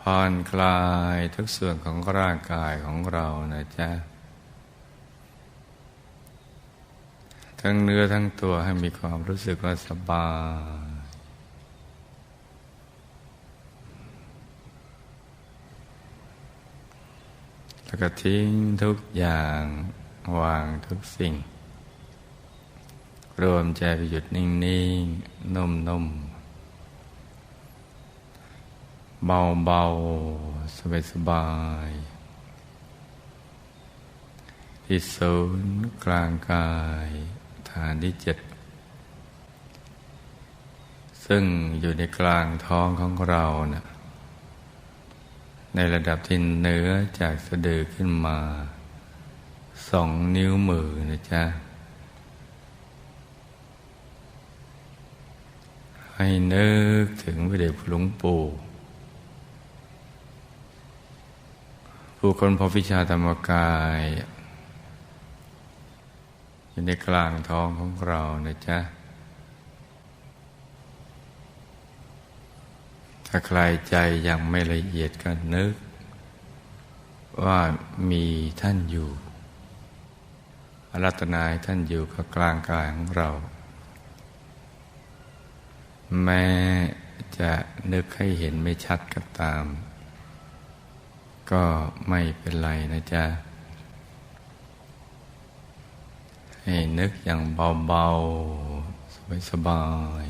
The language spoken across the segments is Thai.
ผ่อนคลายทุกส่วนของร่างกายของเรานะจ๊ะ ทั้งเนื้อทั้งตัวให้มีความรู้สึกว่าสบาย แล้วก็ทิ้งทุกอย่างวางทุกสิ่ง รวมใจไปหยุดนิ่ง ๆ นุ่ม ๆ เบาเบาสบายสบาย ที่ศูนย์กลางกายฐานที่เจ็ดซึ่งอยู่ในกลางท้องของเรานะ่ะในระดับที่เนื้อจากสะดือขึ้นมาสองนิ้วมือนะจ๊ะ ให้นึกถึงพระเดชพหลวงปู่ ผู้คนพบวิชาธรรมกาย อยู่ในกลางท้องของเรานะจ๊ะ ถ้าใครใจยังไม่ละเอียดก็นึก ว่ามีท่านอยู่อารัตนาท่านอยู่กับกลางกายของเรา แม้จะนึกให้เห็นไม่ชัดก็ตาม ก็ไม่เป็นไรนะจ๊ะ ให้นึกอย่างเบาๆ สบาย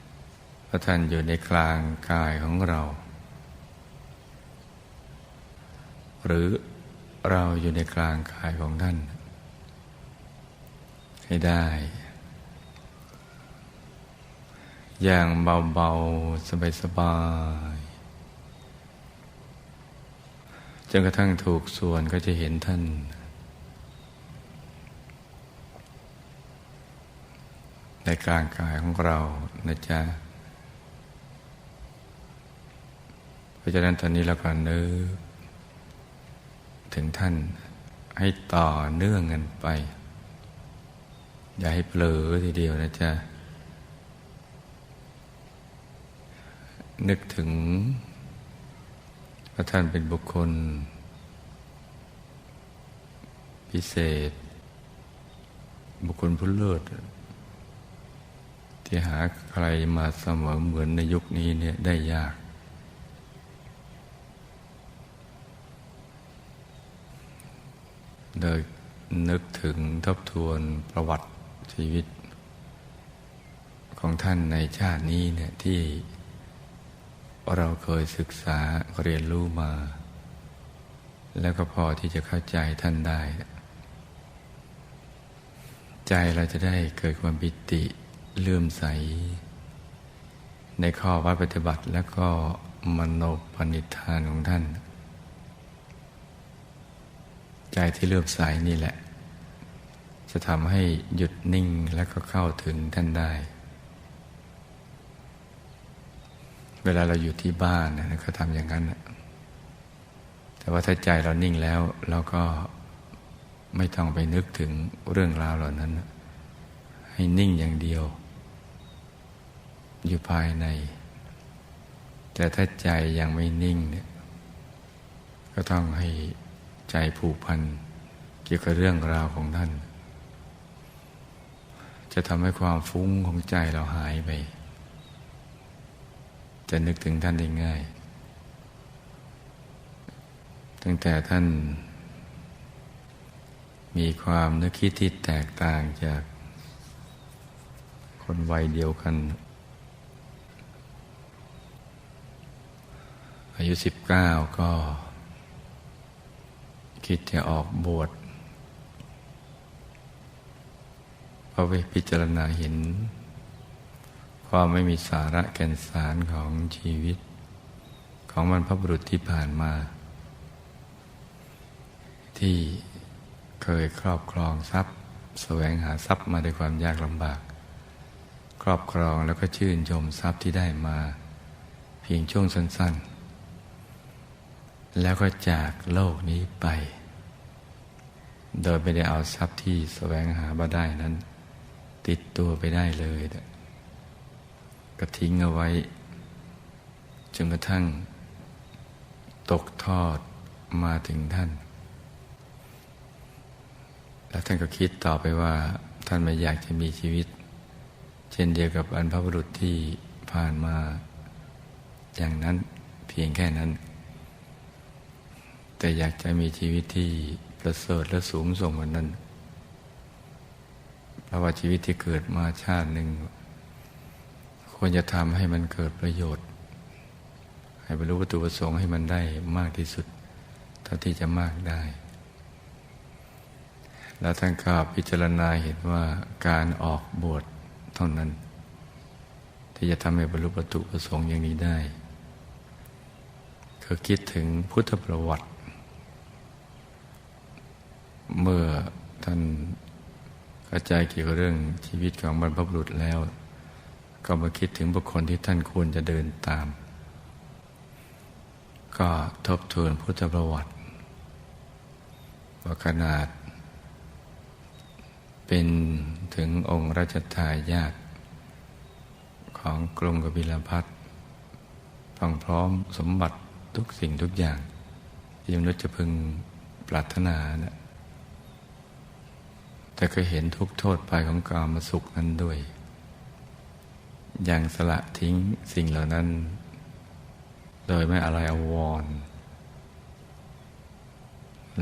ๆเพราะท่านอยู่ในกลางกายของเรา หรือเราอยู่ในกลางกายของท่าน ให้ได้ อย่างเบาๆ สบายๆ จนกระทั่งถูกส่วนก็จะเห็นท่าน ในกลางกายของเรานะจ๊ะเพราะฉะนั้นตอนนี้เราก็นึกถึงท่านให้ต่อเนื่องกันไป อย่าให้เผลอทีเดียวนะจ๊ะนึกถึง ราท่านเป็นบุคคล พิเศษ บุคคลผู้เลิศที่หาใครมาเสมอเหมือนในยุคนี้เนี่ยได้ยาก โดยนึกถึงทบทวนประวัติชีวิตของท่านในชาตินี้เนี่ยที่ เราเคยศึกษาเรียนรู้มา แล้วก็พอที่จะเข้าใจท่านได้ ใจเราจะได้เกิดความปิติเลื่อมใส ในข้อวัดปฏิบัติแล้วก็มโนปณิธานของท่าน ใจที่เลื่อมใสนี่แหละ จะทำให้หยุดนิ่งแล้วก็เข้าถึงท่านได้ เวลาเราอยู่ที่บ้านนะก็ทำอย่างนั้นแต่ว่าถ้าใจเรานิ่งแล้วเราก็ไม่ต้องไปนึกถึงเรื่องราวเหล่านั้นให้นิ่งอย่างเดียว อยู่ภายใน แต่ถ้าใจยังไม่นิ่งเนี่ยก็ต้องให้ใจผูกพันเกี่ยวกับเรื่องราวของท่าน จะทำให้ความฟุ้งของใจเราหายไป จะนึกถึงท่านได้ง่าย ตั้งแต่ท่าน มีความนึกคิดที่แตกต่างจาก คนวัยเดียวกัน อายุสิบเก้าก็ คิดจะออกบวชเพราะไปพิจารณาเห็น ความไม่มีสาระแก่นสารของชีวิต ของมันพบุรุษที่ผ่านมา ที่เคยครอบครองทรัพย์ แสวงหาทรัพย์มาด้วยความยากลำบาก ครอบครองแล้วก็ชื่นชมทรัพย์ที่ได้มา เพียงช่วงสั้น ๆ แล้วก็จากโลกนี้ไป โดยไม่ได้เอาทรัพย์ที่แสวงหามาได้นั้น ติดตัวไปได้เลย ก็ทิ้งเอาไว้ จนกระทั่ง ตกทอดมาถึงท่าน แล้วท่านก็คิดต่อไปว่า ท่านไม่อยากจะมีชีวิต เช่นเดียวกับบรรพบุรุษที่ผ่านมา อย่างนั้นเพียงแค่นั้น แต่อยากจะมีชีวิตที่ประเสริฐและสูงส่งกว่านั้นเพราะว่าชีวิตที่เกิดมาชาติหนึ่ง ควรจะทำให้มันเกิดประโยชน์ ให้บรรลุวัตถุประสงค์ให้มันได้มากที่สุด เท่าที่จะมากได้ แล้วท่านก็พิจารณาเห็นว่าการออกบวชเท่านั้น ที่จะทำให้บรรลุวัตถุประสงค์อย่างนี้ได้ก็คิดถึงพุทธประวัติ เมื่อท่านเข้าใจเกี่ยวกับเรื่องชีวิตของบรรพบุรุษแล้ว ก็มาคิดถึงบุคคลที่ท่านควรจะเดินตาม ก็ทบทวนพุทธประวัติว่าขนาด เป็นถึงองค์รัชทายาทของกรุงกบิลพัทพร้อมพร้อมสมบัติทุกสิ่งทุกอย่าง ที่มนุษย์จะพึงปรารถนานะแต่ก็เห็นทุกโทษไปของกามสุขนั้นด้วย ย่างสละทิ้งสิ่งเหล่านั้น โดยไม่อะไรอววร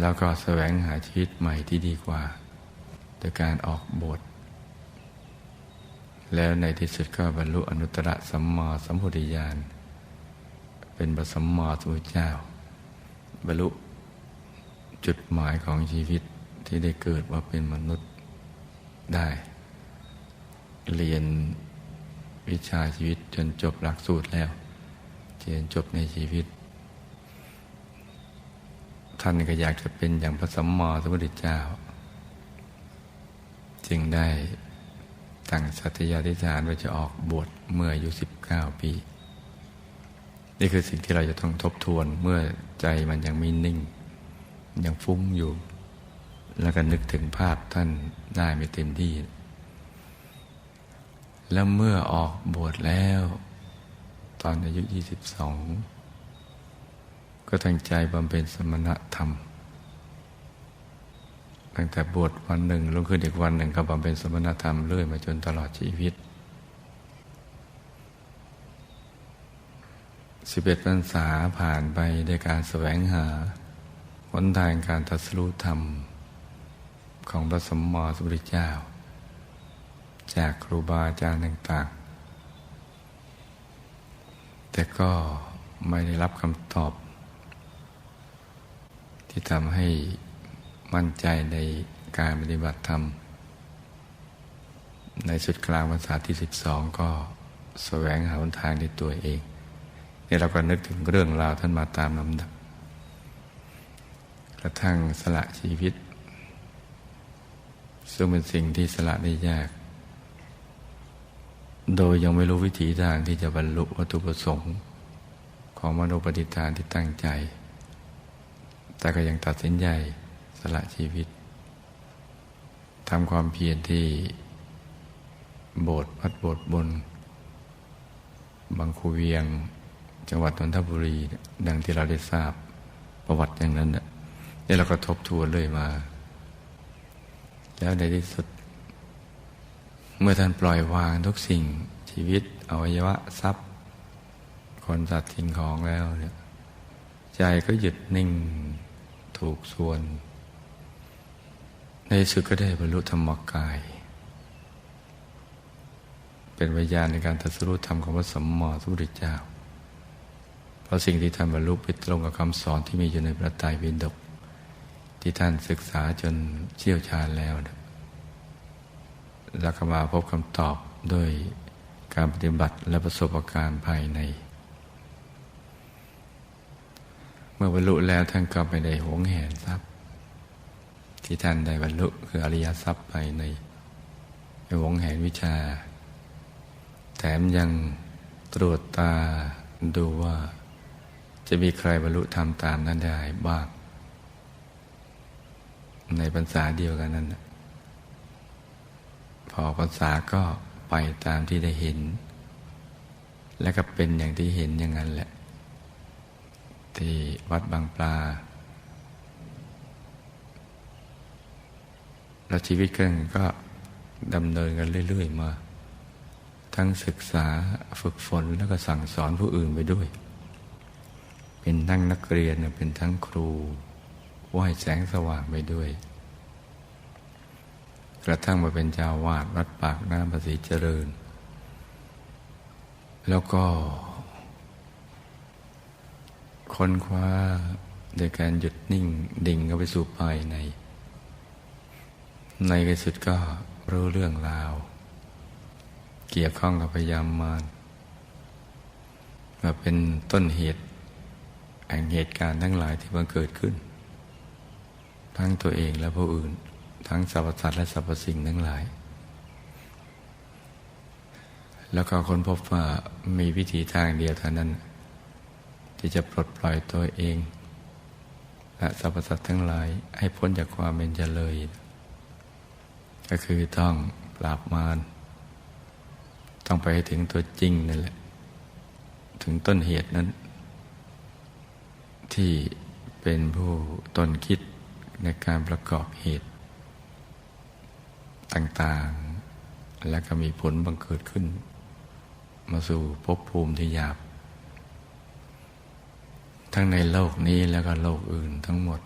แล้วก็แสวงหาชีวิตใหม่ที่ดีกว่า โดยการออกบท แล้วในที่สุดก็บรรลุอนุตตรสัมมาสัมพุทธญาณ เป็นบสัมมาสัมพุทธเจ้า บรรลุจุดหมายของชีวิตที่ได้เกิดว่าเป็นมนุษย์ได้ เรียน วิชาชีวิตจนจบหลักสูตรแล้วเรียนจบในชีวิต ท่านก็อยากจะเป็นอย่างพระสัมมาสัมพุทธเจ้า จึงได้ตั้งสัตยาธิฐานว่าจะออกบวชเมื่ออายุสิบเก้าปี นี่คือสิ่งที่เราจะต้องทบทวนเมื่อใจมันยังไม่นิ่ง ยังฟุ้งอยู่ แล้วก็นึกถึงภาพท่านได้ไม่เต็มที่ แล้วเมื่อออกบวชแล้ว ตอนอายุยี่สิบสองก็ตั้งใจบำเพ็ญสมณธรรม ตั้งแต่บวชวันหนึ่งลงขึ้นอีกวันหนึ่งก็บำเพ็ญสมณธรรมเรื่อยมาจนตลอดชีวิตสิบเอ็ดพรรษาผ่านไปในการแสวงหาหนทางการตัสรู้ธรรม ของพระสมมอสุริเจ้า จากครูบาอาจารย์ต่าง ๆ แต่ก็ไม่ได้รับคำตอบ ที่ทำให้มั่นใจในการปฏิบัติธรรม ในสุดกลางภาษาที่สิบสองก็แสวงหาหนทางในตัวเองนี่เราก็นึกถึงเรื่องราวท่านมาตามลำดับ กระทั่งสละชีวิต ซึ่งเป็นสิ่งที่สละได้ยาก โดยยังไม่รู้วิถีทางที่จะบรรลุวัตถุประสงค์ของมโนปฏิฐานที่ตั้งใจ แต่ก็ยังตัดสินใจสละชีวิตทำความเพียรที่โบสถ์วัดโบสถ์บน บางคูเวียง จังหวัดนนทบุรี ดังที่เราได้ทราบประวัติอย่างนั้นเนี่ยเราก็ทบทวนเลยมา แล้วในที่สุด เมื่อท่านปล่อยวางทุกสิ่งชีวิตอวัยวะทรัพย์ คนสัตว์สิ่งของแล้วเนี่ยใจก็หยุดนิ่งถูกส่วน ในสุดก็ได้บรรลุธรรมกาย เป็นวิญญาณในการทัศรุธรรมของพระสมมาสัมพุทธเจ้า เพราะสิ่งที่ท่านบรรลุไปตรงกับคำสอนที่มีอยู่ในพระไตรปิฎกที่ท่านศึกษาจนเชี่ยวชาญแล้ว แล้วก็มาพบคำตอบด้วยการปฏิบัติและประสบการณ์ภายใน เมื่อบรรลุแล้วท่านก็ไม่ได้หวงแหนทรัพย์ ที่ท่านได้บรรลุคืออริยทรัพย์ไปในในวงแหนวิชา แถมยังตรวจตาดูว่า จะมีใครบรรลุธรรมตามนั้นได้บ้างในภาษาเดียวกันนั้นพ อภาษาก็ไปตามที่ได้เห็น และก็เป็นอย่างที่เห็นอย่างนั้นแหละ ที่วัดบางปลา แล้วชีวิตกันก็ดำเนินกันเรื่อย ๆ มา ทั้งศึกษาฝึกฝนแล้วก็สั่งสอนผู้อื่นไปด้วย เป็นทั้งนักเรียนเป็นทั้งครูว่ายแสงสว่างไปด้วย กระทั่งมาเป็นเจ้าวาดวัดปากน้ำภาษีเจริญ แล้วก็ ค้นคว้าโดยการหยุดนิ่งดิ่งเข้าไปสู่ภายใน ในที่สุดก็รู้เรื่องราว เกี่ยวข้องกับพยามมารมาเป็นต้นเหตุแห่งเหตุการณ์ทั้งหลายที่มันเกิดขึ้น ทั้งตัวเองและผู้อื่น ทั้งสรรพสัตว์และสรรพสิ่งทั้งหลาย แล้วก็ค้นพบว่ามีวิธีทางเดียวเท่านั้น ที่จะปลดปล่อยตัวเอง และสรรพสัตว์ทั้งหลายให้พ้นจากความเป็นเจริญก็คือต้องปราบมารต้องไปถึงตัวจริงนั่นแหละ ถึงต้นเหตุนั้น ที่เป็นผู้ต้นคิดในการประกอบเหตุ ต่างๆ และก็มีผลบังเกิดขึ้น มาสู่ภพภูมิที่หยาบ ทั้งในโลกนี้แล้วก็โลกอื่นทั้งหมด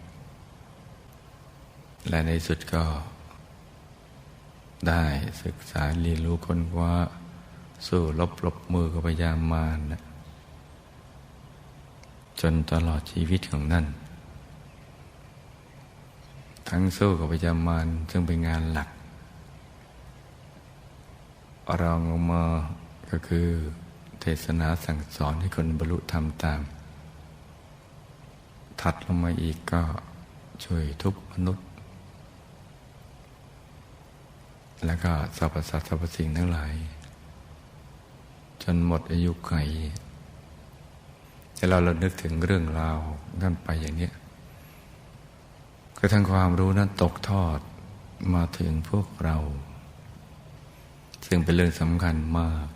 และในสุดก็ได้ศึกษาเรียนรู้คนว่าสู้ลบลบมือกับพยามมารนะจนตลอดชีวิตของนั่น ทั้งสู้กับพยามารซึ่งเป็นงานหลัก รองลงมาก็คือเทศนาสั่งสอนให้คนบรรลุธรรมตาม ถัดลงมาอีกก็ช่วยทุกมนุษย์ แล้วก็สรรพสัตว์สรรพสิ่งทั้งหลาย จนหมดอายุไขจะเราเรานึกถึงเรื่องราวนั่นไปอย่างนี้ก็ทั้งความรู้นั้นตกทอดมาถึงพวกเรา ซึ่งเป็นเรื่องสำคัญมาก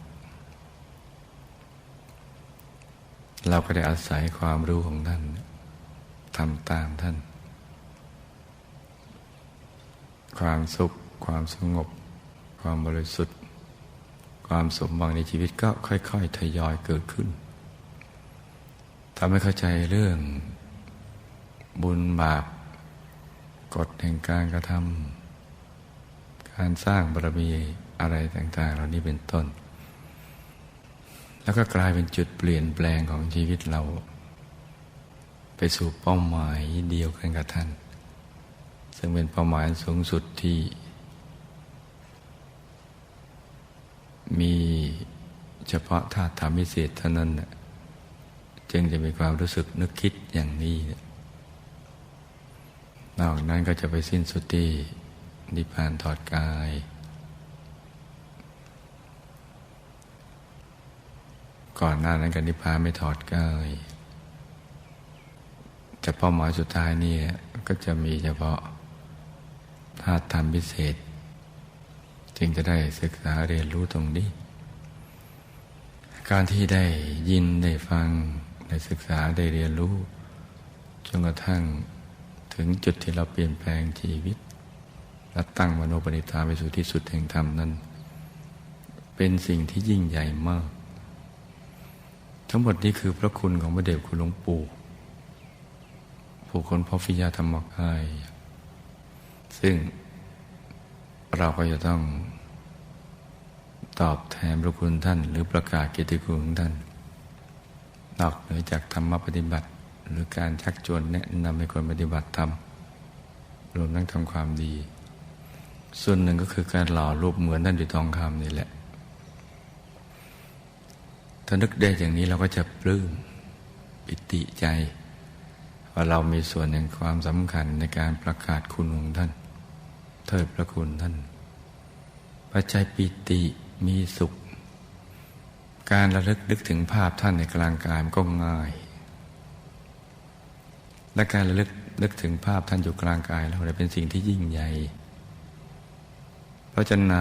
เราก็ได้อาศัยความรู้ของท่านทำตามท่าน ความสุข ความสงบ ความบริสุทธิ์ ความสมบังในชีวิตก็ค่อย ๆ ทยอยเกิดขึ้นทำให้เข้าใจเรื่องบุญบาปกฎแห่งการกระทำการสร้างบารมี อะไรต่าง ๆ เหล่านี้เป็นต้น แล้วก็กลายเป็นจุดเปลี่ยนแปลงของชีวิตเรา ไปสู่เป้าหมายเดียวกันกับท่าน ซึ่งเป็นเป้าหมายสูงสุดที่ มีเฉพาะธาตุธรรมพิเศษเท่านั้นจึงจะมีความรู้สึกนึกคิดอย่างนี้นอกนั้นก็จะไปสิ้นสุดที่นิพพานถอดกาย ก่อนหน้านั้นกับนิพพานไม่ถอดกายแต่เป้าหมายสุดท้ายนี่ก็จะมีเฉพาะธาตุธรรมพิเศษ จึงจะได้ศึกษาเรียนรู้ตรงนี้ การที่ได้ยินได้ฟังได้ศึกษาได้เรียนรู้จนกระทั่งถึงจุดที่เราเปลี่ยนแปลงชีวิต และตั้งมโนปณิธานไปสู่ที่สุดแห่งธรรมนั้น เป็นสิ่งที่ยิ่งใหญ่มาก ทั้งหมดนี้คือพระคุณของพระเดชคุณหลวงปู่ ผู้คนพอฟิยาธรรมกาย ซึ่งเราก็จะต้องตอบแทนพระคุณท่าน หรือประกาศเกียรติคุณของท่าน นอกเหนือจากธรรมปฏิบัติ หรือการชักชวนแนะนำให้คนปฏิบัติธรรมรวมทั้งทำความดี ส่วนหนึ่งก็คือการหล่อรูปเหมือนท่านอยู่ทองคำนี่แหละ ถ้านึกได้อย่างนี้เราก็จะปลื้มปิติใจ ว่าเรามีส่วนแห่งความสำคัญในการประกาศคุณของท่าน เทิดพระคุณท่าน ปัจจัยปิติมีสุข การระลึกนึกถึงภาพท่านในกลางกายมันก็ง่าย และการระลึกนึกถึงภาพท่านอยู่กลางกายเราเป็นสิ่งที่ยิ่งใหญ่ เพราะจะน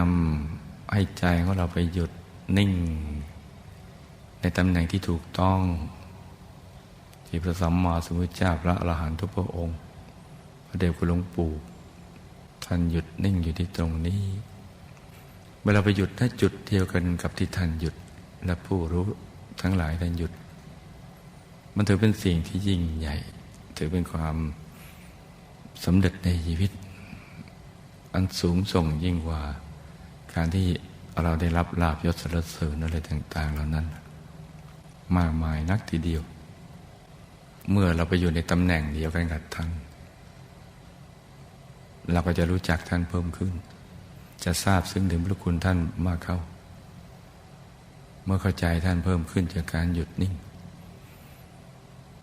ำให้ใจของเราไปหยุดนิ่ง ในตำแหน่งที่ถูกต้อง ที่พระสัมมาสัมพุทธเจ้าพระอรหันตุพระองค์ พระเดชคุณหลวงปู่ท่านหยุดนิ่งอยู่ที่ตรงนี้เมื่อเราไปหยุดถ้าจุดเดียวกันกับที่ท่านหยุดและผู้รู้ทั้งหลายท่านหยุด มันถือเป็นสิ่งที่ยิ่งใหญ่ ถือเป็นความสำเร็จในชีวิต อันสูงส่งยิ่งกว่า การที่เราได้รับลาบยศสรรเสริญอะไรต่าง ๆ เหล่านั้น มากมายนักทีเดียว เมื่อเราไปอยู่ในตำแหน่งเดียวกันกับท่าน เราก็จะรู้จักท่านเพิ่มขึ้น จะทราบซึ้งถึงพระคุณท่านมากเข้า เมื่อเข้าใจท่านเพิ่มขึ้นจากการหยุดนิ่ง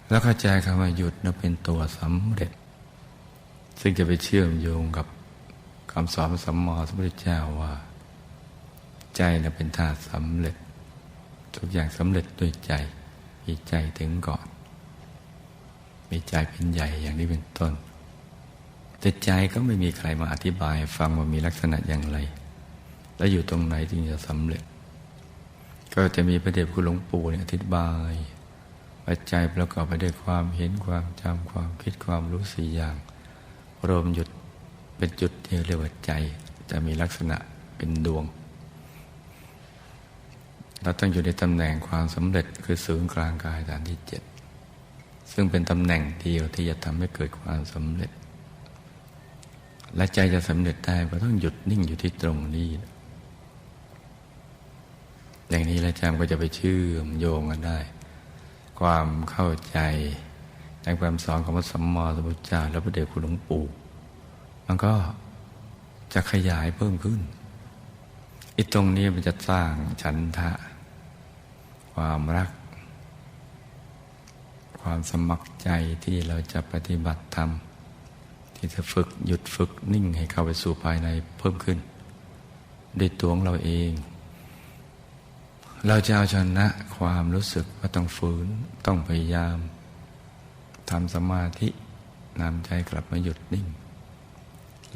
แล้วเข้าใจคำว่าหยุดนั้นเป็นตัวสำเร็จ ซึ่งจะไปเชื่อมโยงกับคำสอนสัมมาสัมพุทธเจ้าว่า ใจนั้นเป็นธาตุสำเร็จ ทุกอย่างสำเร็จด้วยใจมีใจถึงก่อน มีใจเป็นใหญ่อย่างนี้เป็นต้น แต่ใจก็ไม่มีใครมาอธิบายฟังว่ามีลักษณะอย่างไร และอยู่ตรงไหนจึงจะสำเร็จ ก็จะมีพระเดชคุณหลวงปู่เนี่ยอธิบายปัจจัยประกอบไปด้วยความเห็นความจำความคิดความรู้สี่อย่าง รวมหยุดเป็นจุดที่เรียกว่าใจ จะมีลักษณะเป็นดวง เราต้องอยู่ในตำแหน่งความสำเร็จคือศูนย์กลางกายฐานที่เจ็ดซึ่งเป็นตำแหน่งเดียวที่จะทำให้เกิดความสำเร็จ และใจจะสำเร็จได้ก็ต้องหยุดนิ่งอยู่ที่ตรงนี้ อย่างนี้แล้วจำก็จะไปเชื่อมโยงกันได้ ความเข้าใจในความสอนของพระสัมมาสัมพุทธเจ้าและพระเดชคุณหลวงปู่มันก็จะขยายเพิ่มขึ้นอีตรงนี้มันจะสร้างฉันทะ ความรัก ความสมัครใจที่เราจะปฏิบัติธรรม ที่จะฝึกหยุดฝึกนิ่งให้เข้าไปสู่ภายในเพิ่มขึ้นด้วยตัวของเราเอง เราจะเอาชนะความรู้สึกว่าต้องฝืนต้องพยายามทำสมาธินำใจกลับมาหยุดนิ่ง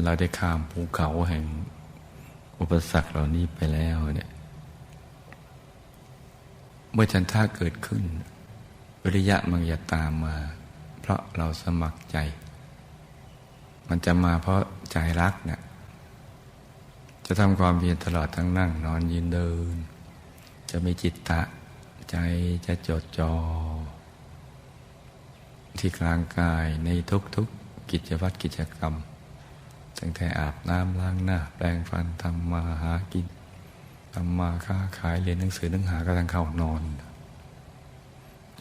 เราได้ข้ามภูเขาแห่งอุปสรรคเหล่านี้ไปแล้วเนี่ย เมื่อฉันท่าเกิดขึ้นวิริยะมันจะตามมา เพราะเราสมัครใจ มันจะมาเพราะใจรักเนี่ยจะทำความเพียรตลอดทั้งนั่ง นอนยืนเดิน จะมีจิตตะใจจะจดจอ่อที่กลางกายในทุกๆกิจวัตรกิจกรรมตั้งแต่อาบน้ำล้างหน้า แปรงฟันทำมาหากิน ทำมาค้าขายเรียนหนังสือหนังหากระทั่งเข้านอน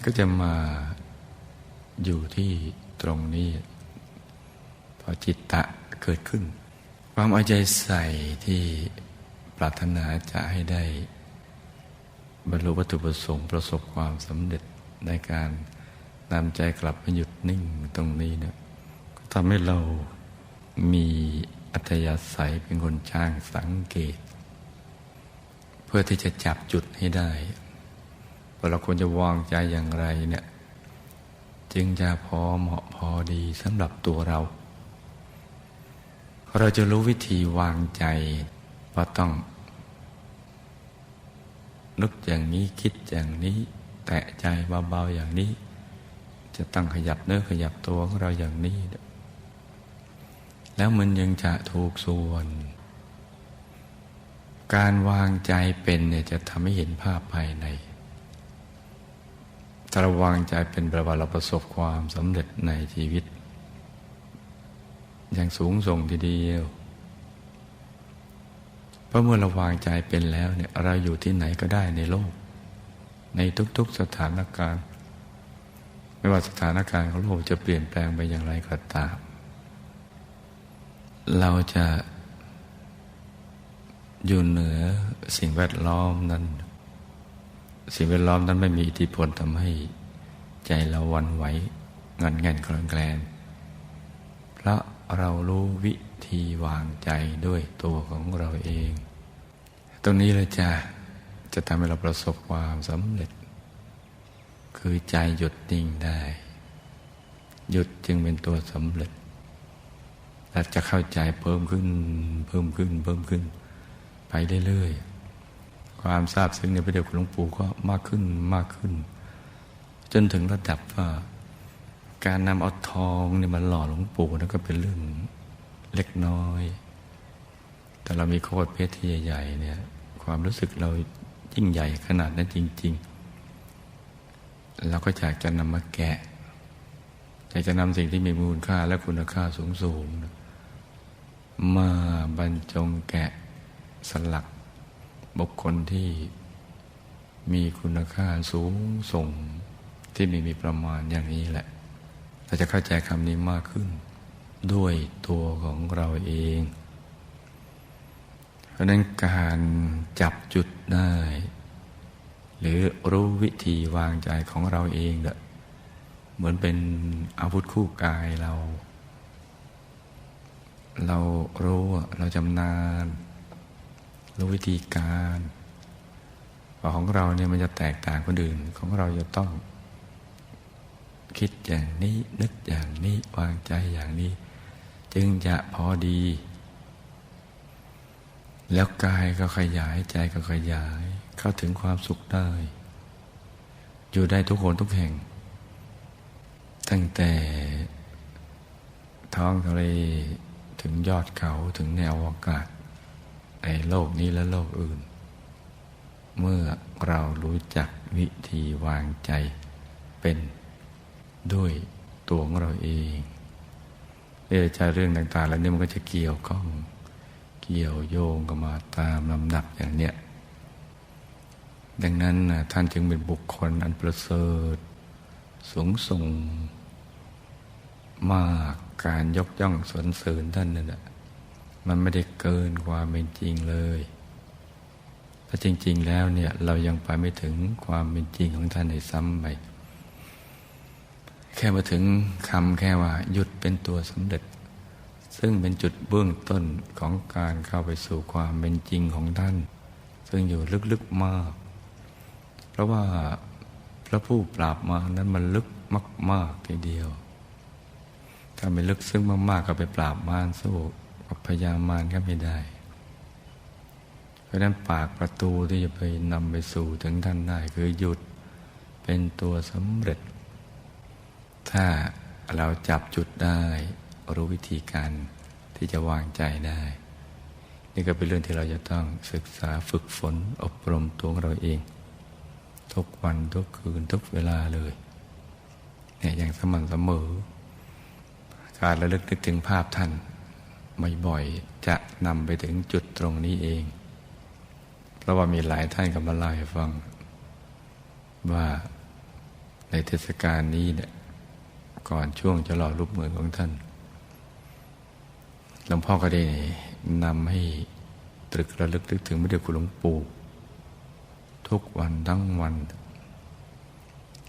ก็จะมาอยู่ที่ตรงนี้ พอจิตตะเกิดขึ้น ความเอาใจใส่ที่ปรารถนาจะให้ได้ บรรลุวัตถุประสงค์ประสบความสำเร็จในการนำใจกลับมาหยุดนิ่งตรงนี้เนี่ยก็ทำให้เรามีอัธยาศัยเป็นคนช่างสังเกต พื่อที่จะจับจุดให้ได้ว่าเราควรจะวางใจอย่างไรเนี่ย จึงจะพอเหมาะพอดีสำหรับตัวเรา เราจะรู้วิธีวางใจว่าต้องนึกอย่างนี้คิดอย่างนี้ แตะใจเบาๆอย่างนี้ จะตั้งขยับเนื้อขยับตัวของเราอย่างนี้ แล้วมันยังจะถูกส่วน การวางใจเป็นเนี่ยจะทำให้เห็นภาพภายในถ้าเราวางใจเป็นประวัติเราประสบความสำเร็จในชีวิต อย่างสูงส่งทีเดียว เพราะเมื่อเราวางใจเป็นแล้วเนี่ยเราอยู่ที่ไหนก็ได้ในโลก ในทุกๆสถานการณ์ ไม่ว่าสถานการณ์ของโลกจะเปลี่ยนแปลงไปอย่างไรก็ตาม เราจะ อยู่เหนือสิ่งแวดล้อมนั้น สิ่งแวดล้อมนั้นไม่มีอิทธิพลทำให้ใจเราวันไหวเงินเงินกลนแกลนเพราะเรารู้วิธีวางใจด้วยตัวของเราเอง ตรงนี้เลยจ้ะจะทำให้เราประสบความสำเร็จ คือใจหยุดนิ่งได้ หยุดจึงเป็นตัวสำเร็จและจะเข้าใจเพิ่มขึ้น เพิ่มขึ้น เพิ่มขึ้นไป เรื่อยๆ ความทราบซึ้งในพระเดชคุณหลวงปู่ก็มากขึ้นมากขึ้น จนถึงระดับว่าการนำเอาทองเนี่ยมาหล่อหลวงปู่นั่นก็เป็นเรื่องเล็กน้อย แต่เรามีโคตรเพชรที่ใหญ่ๆเนี่ยความรู้สึกเรายิ่งใหญ่ขนาดนั้นจริง ๆ เราก็อยากจะนำมาแกะอยากจะนำสิ่งที่มีมูลค่าและคุณค่าสูงๆมาบรรจงแกะ สลัก บุคคลที่มีคุณค่าสูงส่งที่ไม่มีประมาณอย่างนี้แหละ เราจะเข้าใจคำนี้มากขึ้น ด้วยตัวของเราเอง เพราะนั้นการจับจุดได้ หรือรู้วิธีวางใจของเราเองเเหมือนเป็นอาวุธคู่กายเรา เรารู้เราจำนาน รู้วิธีการของเราเนี่ยมันจะแตกต่างคนอื่นของเราจะต้อง คิดอย่างนี้นึกอย่างนี้วางใจอย่างนี้ จึงจะพอดี แล้วกายก็ขยายใจก็ขยาย เข้าถึงความสุขได้ อยู่ได้ทุกคนทุกแห่ง ตั้งแต่ท้องทะเลถึงยอดเขาถึงแนวอากาศ ในโลกนี้และโลกอื่น เมื่อเรารู้จักวิธีวางใจเป็นด้วยตัวของเราเองเรื่องใจเรื่องต่างๆ แล้วนี่มันก็จะเกี่ยวข้องเกี่ยวโยงกันมาตามลำดับอย่างเนี้ยดังนั้นท่านจึงเป็นบุคคลอันประเสริฐ สูงส่งมากการยกย่องสนเสริญท่านนั่นแหละ มันไม่ได้เกินความเป็นจริงเลย ถ้าจริง ๆ แล้วเนี่ยเรายังไปไม่ถึงความเป็นจริงของท่านในซ้ำไป แค่มาถึงคำแค่ว่าหยุดเป็นตัวสำเร็จ ซึ่งเป็นจุดเบื้องต้นของการเข้าไปสู่ความเป็นจริงของท่าน ซึ่งอยู่ลึกๆมาก เพราะว่าพระผู้ปราบมานั้นมันลึกมากๆทีเดียว ถ้าไม่ลึกซึ้งมากๆก็ไปปราบมารสู้ กับพยามารก็ไม่ได้ เพราะนั้นปากประตูที่จะไปนำไปสู่ถึงท่านได้คือหยุดเป็นตัวสำเร็จ ถ้าเราจับจุดได้ รู้วิธีการที่จะวางใจได้ นี่ก็เป็นเรื่องที่เราจะต้องศึกษาฝึกฝนอบรมตัวเราเอง ทุกวันทุกคืนทุกเวลาเลยเนี่ยอย่างสม่ำเสมอ การระลึกนึกถึงภาพท่าน บ่อยๆ จะนำไปถึงจุดตรงนี้เอง เพราะว่ามีหลายท่านก็มาเล่าให้ฟัง ว่าในเทศกาลนี้เนี่ยก่อนช่วงจะหล่อรูปเหมือนของท่านหลวงพ่อก็ได้นำให้ตรึกระลึกถึงพระเดชคุณหลวงปู่ทุกวันทั้งวัน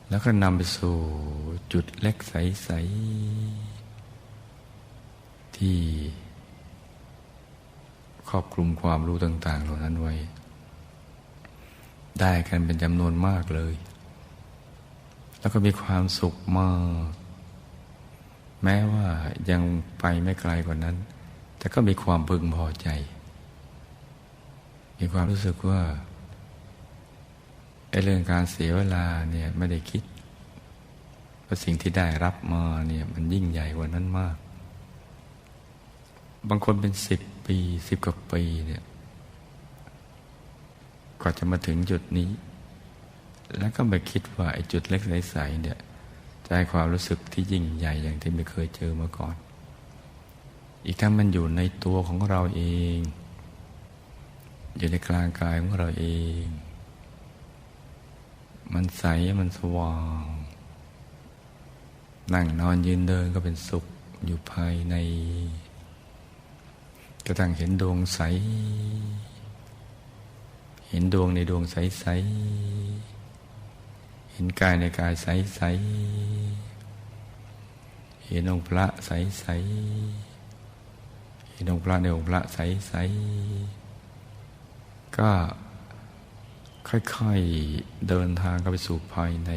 แล้วก็นำไปสู่จุดเล็กใส ๆ ที่ ครอบคลุมความรู้ต่าง ๆ เหล่านั้นไว้ ได้กันเป็นจำนวนมากเลย แล้วก็มีความสุขมาก แม้ว่ายังไปไม่ไกลกว่านั้น แต่ก็มีความพึงพอใจ มีความรู้สึกว่าไอ้เรื่องการเสียเวลาเนี่ยไม่ได้คิดว่าสิ่งที่ได้รับมาเนี่ยมันยิ่งใหญ่กว่านั้นมาก บางคนเป็นสิบ ปีสิบกว่าปีเนี่ยก็จะมาถึงจุดนี้ แล้วก็ไปคิดว่าไอ้จุดเล็กใสๆเนี่ยจะให้ความรู้สึกที่ยิ่งใหญ่อย่างที่ไม่เคยเจอมาก่อน อีกทั้งมันอยู่ในตัวของเราเอง อยู่ในกลางกายของเราเอง มันใสมันสว่างนั่งนอนยืนเดินก็เป็นสุขอยู่ภายใน กระทั่งเห็นดวงใส เห็นดวงในดวงใสใส เห็นกายในกายใสใส เห็นองค์พระใสๆเห็นองค์พระในองค์พระใสๆก็ค่อยๆเดินทางเข้าไปสู่ภายใน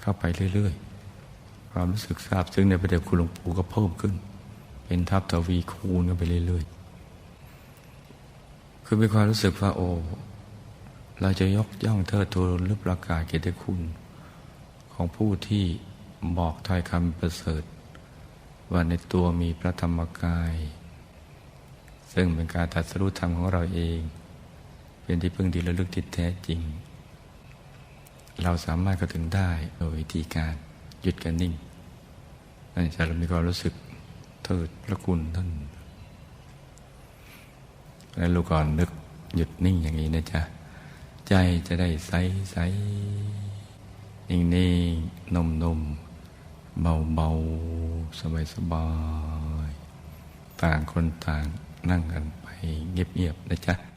เข้าไปเรื่อยๆ ความรู้สึกทราบซึ่งในประเดี๋ยวคุณหลวงปู่ก็เพิ่มขึ้น เป็นทับทวีคูณกันไปเรื่อยๆ คือมีความรู้สึกว่าโอ้เราจะยกย่องเทิดทูนหรือประกาศเกียรติคุณ ของผู้ที่บอกถ้อยคำประเสริฐ ว่าในตัวมีพระธรรมกาย ซึ่งเป็นการตัดสรุปธรรมของเราเอง เป็นที่พึ่งที่ระลึกที่แท้จริง เราสามารถเข้าถึงได้โดยวิธีการหยุดกันนิ่งนั่นจะเรามีความรู้สึกเทิดพระคุณท่าน แล้วลูกก่อนนึกหยุดนิ่งอย่างนี้นะจ๊ะ ใจจะได้ใสใสนิ่งนิ่งนุ่มนุ่มเบาเบาสบายสบาย ต่างคนต่างนั่งกันไปเงียบเงียบนะจ๊ะ